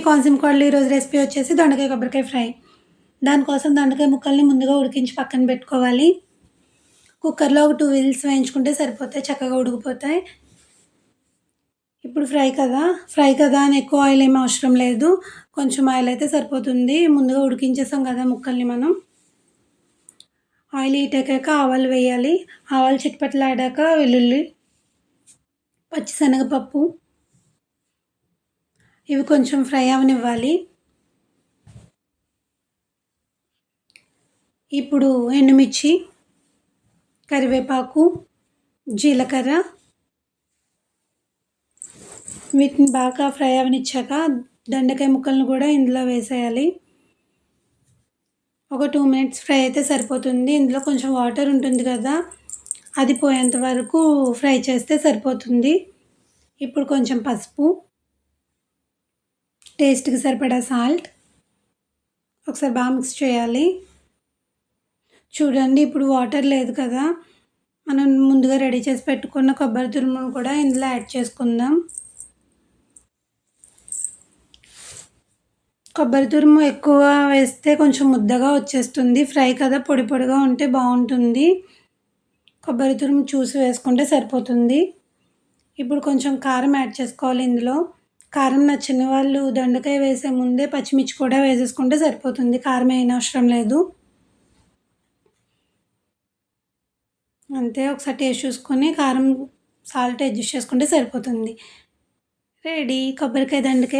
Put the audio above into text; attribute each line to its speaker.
Speaker 1: కోనసీమ కోడలు ఈరోజు రెసిపీ వచ్చేసి దొండకాయ కొబ్బరికాయ ఫ్రై. దానికోసం దొండకాయ ముక్కల్ని ముందుగా ఉడికించి పక్కన పెట్టుకోవాలి. కుక్కర్లో ఒక టూ విజిల్స్ వేయించుకుంటే సరిపోతాయి చక్కగా ఉడికిపోతాయి. ఇప్పుడు ఫ్రై కదా ఫ్రై కదా అని ఎక్కువ ఆయిల్ ఏమి అవసరం లేదు. కొంచెం ఆయిల్ అయితే సరిపోతుంది. ముందుగా ఉడికించేసాం కదా ముక్కల్ని మనం. ఆయిల్ హీట్ ఎక్కాక ఆవాలు వేయాలి. ఆవాలు చిట్పట్లాడాక వెల్లుల్లి పచ్చిశనగపప్పు ఇవి కొంచెం ఫ్రై అవనివ్వాలి. ఇప్పుడు ఎండుమిర్చి కరివేపాకు జీలకర్ర వీటిని బాగా ఫ్రై అవనిచ్చాక దండకాయ ముక్కలను కూడా ఇందులో వేసేయాలి. ఒక టూ మినిట్స్ ఫ్రై అయితే సరిపోతుంది. ఇందులో కొంచెం వాటర్ ఉంటుంది కదా అది పోయేంత వరకు ఫ్రై చేస్తే సరిపోతుంది. ఇప్పుడు కొంచెం పసుపు టేస్ట్కి సరిపడా సాల్ట్ ఒకసారి బాగా మిక్స్ చేయాలి. చూడండి ఇప్పుడు వాటర్ లేదు కదా మనం ముందుగా రెడీ చేసి పెట్టుకున్న కొబ్బరి తురుమును కూడా ఇందులో యాడ్ చేసుకుందాం. కొబ్బరి తురుము ఎక్కువ వేస్తే కొంచెం ముద్దగా వచ్చేస్తుంది. ఫ్రై కదా పొడి పొడిగా ఉంటే బాగుంటుంది. కొబ్బరి తురుము చూసి వేసుకుంటే సరిపోతుంది. ఇప్పుడు కొంచెం కారం యాడ్ చేసుకోవాలి ఇందులో. కారం నచ్చని వాళ్ళు దొండకాయ వేసే ముందే పచ్చిమిర్చి కూడా వేసేసుకుంటే సరిపోతుంది. కారం అయిన అవసరం లేదు. అంతే ఒకసారి టేస్ట్ చూసుకొని కారం సాల్ట్ అడ్జస్ట్ చేసుకుంటే సరిపోతుంది. రెడీ. కొబ్బరికాయ దండకాయ